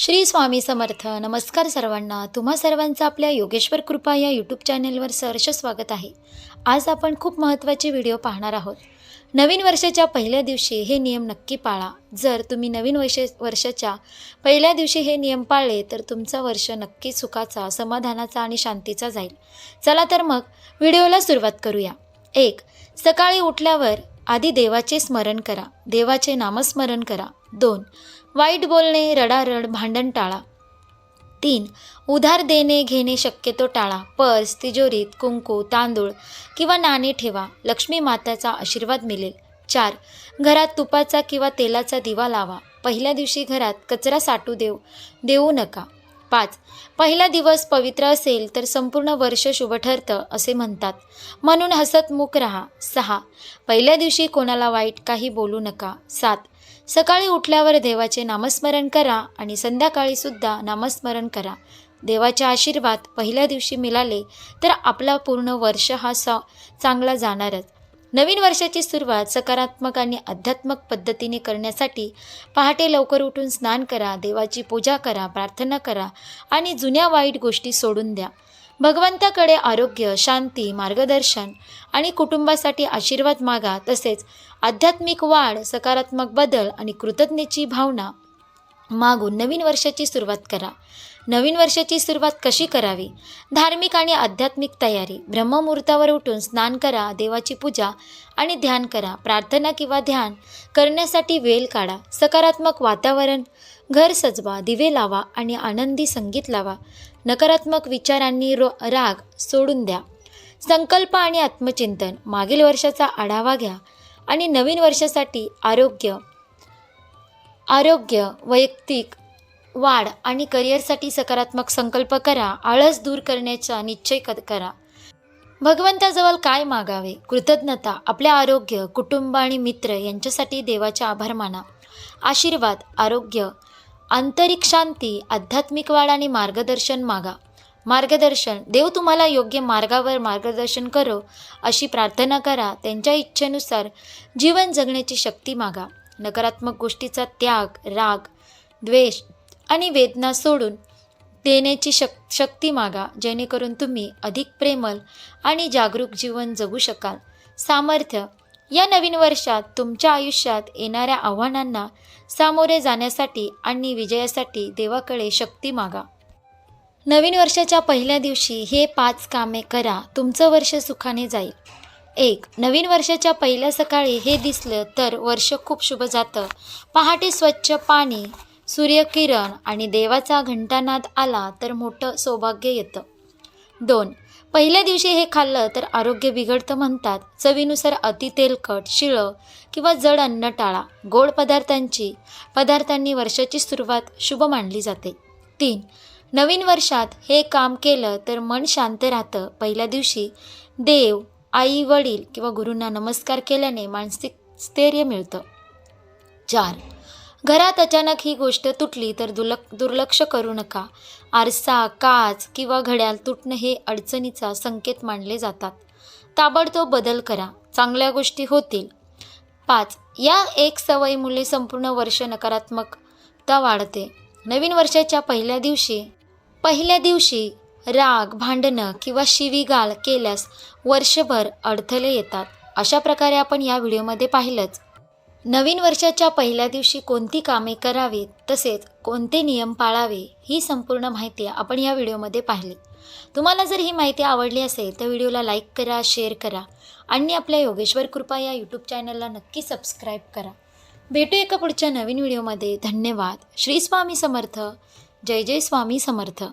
श्री स्वामी समर्थ. नमस्कार सर्वांना. तुम्हा सर्वांचं आपल्या योगेश्वर कृपा या यूट्यूब चॅनेलवर सहर्ष स्वागत आहे. आज आपण खूप महत्त्वाचे व्हिडिओ पाहणार आहोत. नवीन वर्षाच्या पहिल्या दिवशी हे नियम नक्की पाळा. जर तुम्ही नवीन वर्ष वर्षाच्या पहिल्या दिवशी हे नियम पाळले तर तुमचं वर्ष नक्की सुखाचा समाधानाचा आणि शांतीचा जाईल. चला तर मग व्हिडिओला सुरुवात करूया. एक सकाळी उठल्यावर आधी देवाचे स्मरण करा. देवाचे नामस्मरण करा. दोन. वाईट बोलणे रडारड भांडण टाळा. तीन. उधार देणे घेणे शक्यतो टाळा. पर्स तिजोरीत कुंकू तांदूळ किंवा नाणे ठेवा. लक्ष्मी माताचा आशीर्वाद मिळेल. चार. घरात तुपाचा किंवा तेलाचा दिवा लावा. पहिल्या दिवशी घरात कचरा साठू देऊ देऊ नका. पाच. पहिला दिवस पवित्र असेल तर संपूर्ण वर्ष शुभ ठरतं असे म्हणतात. म्हणून हसतमुख राहा. सहा. पहिल्या दिवशी कोणाला वाईट काही बोलू नका. सात. सकाळी उठल्यावर देवाचे नामस्मरण करा आणि संध्याकाळी सुद्धा नामस्मरण करा. देवाचे आशीर्वाद पहिल्या दिवशी मिळाले तर आपला पूर्ण वर्ष हा सा चांगला जाणारच. नवीन वर्षाची सुरुवात सकारात्मक आणि आध्यात्मक पद्धतीने करण्यासाठी पहाटे लवकर उठून स्नान करा देवाची पूजा करा प्रार्थना करा आणि जुन्या वाईट गोष्टी सोडून द्या. भगवंताकडे आरोग्य शांती मार्गदर्शन आणि कुटुंबासाठी आशीर्वाद मागा तसेच आध्यात्मिक वाढ सकारात्मक बदल आणि कृतज्ञतेची भावना मागून नवीन वर्षाची सुरुवात करा. नवीन वर्षाची सुरुवात कशी करावी? धार्मिक आणि आध्यात्मिक तयारी. ब्रह्ममुहूर्तावर उठून स्नान करा देवाची पूजा आणि ध्यान करा. प्रार्थना किंवा ध्यान करण्यासाठी वेळ काढा. सकारात्मक वातावरण घर सजवा दिवे लावा आणि आनंदी संगीत लावा. नकारात्मक विचारांनी रो राग सोडून द्या. संकल्प आणि आत्मचिंतन. मागील वर्षाचा आढावा घ्या आणि नवीन वर्षासाठी आरोग्य आरोग्य वैयक्तिक वाढ आणि करिअरसाठी सकारात्मक संकल्प करा आळस दूर करण्याचा निश्चय क- करा. भगवंताजवळ काय मागावे? कृतज्ञता आपले आरोग्य कुटुंब आणि मित्र यांच्यासाठी देवाचे आभार माना. आशीर्वाद आरोग्य आंतरिक शांती आध्यात्मिक वाढ आणि मार्गदर्शन मागा. मार्गदर्शन देव तुम्हाला योग्य मार्गावर मार्गदर्शन करो अशी प्रार्थना करा. त्यांच्या इच्छेनुसार जीवन जगण्याची शक्ती मागा. नकारात्मक गोष्टीचा त्याग राग द्वेष आणि वेदना सोडून देण्याची शक शक्ती मागा जेणेकरून तुम्ही अधिक प्रेमल आणि जागरूक जीवन जगू शकाल. सामर्थ्य. या नवीन वर्षात तुमच्या आयुष्यात येणाऱ्या आव्हानांना सामोरे जाण्यासाठी आणि विजयासाठी देवाकडे शक्ती मागा. नवीन वर्षाच्या पहिल्या दिवशी हे पाच कामे करा तुमचं वर्ष सुखाने जाईल. एक नवीन वर्षाच्या पहिल्या सकाळी हे दिसलं तर वर्ष खूप शुभ जातं. पहाटे स्वच्छ पाणी सूर्यकिरण आणि देवाचा घंटानाद आला तर मोठं सौभाग्य येतं. दोन पहिल्या दिवशी हे खाल्लं तर आरोग्य बिघडतं म्हणतात. चवीनुसार अति तेलकट शिळं किंवा जड अन्न टाळा. गोड पदार्थांची पदार्थांनी वर्षाची सुरुवात शुभ मानली जाते. तीन नवीन वर्षात हे काम केलं तर मन शांत राहतं. पहिल्या दिवशी देव आई वडील किंवा गुरूंना नमस्कार केल्याने मानसिक स्थैर्य मिळतं. चार घरात अचानक ही गोष्ट तुटली तर दुलक दुर्लक्ष करू नका. आरसा काच किंवा घड्याळ तुटणं हे अडचणीचा संकेत मानले जातात. ताबडतोब बदल करा. चांगल्या गोष्टी होतील. पाच या एक सवयीमुळे संपूर्ण वर्ष नकारात्मकता वाढते. नवीन वर्षाच्या पहिल्या दिवशी पहिल्या दिवशी राग भांडणं किंवा शिवीगाळ केल्यास वर्षभर अडथळे येतात. अशा प्रकारे आपण या व्हिडिओमध्ये पाहिलंच. नवीन वर्षाच्या पहिल्या दिवशी कोणती कामे करावीत तसेच कोणते नियम पाळावे ही संपूर्ण माहिती आपण या व्हिडिओमध्ये पाहिली. तुम्हाला जर ही माहिती आवडली असेल तर व्हिडिओला लाईक करा शेअर करा आणि आपल्या योगेश्वर कृपा या यूट्यूब चॅनलला नक्की सबस्क्राईब करा. भेटू एका पुढच्या नवीन व्हिडिओमध्ये. धन्यवाद. श्री स्वामी समर्थ. जय जय स्वामी समर्थ.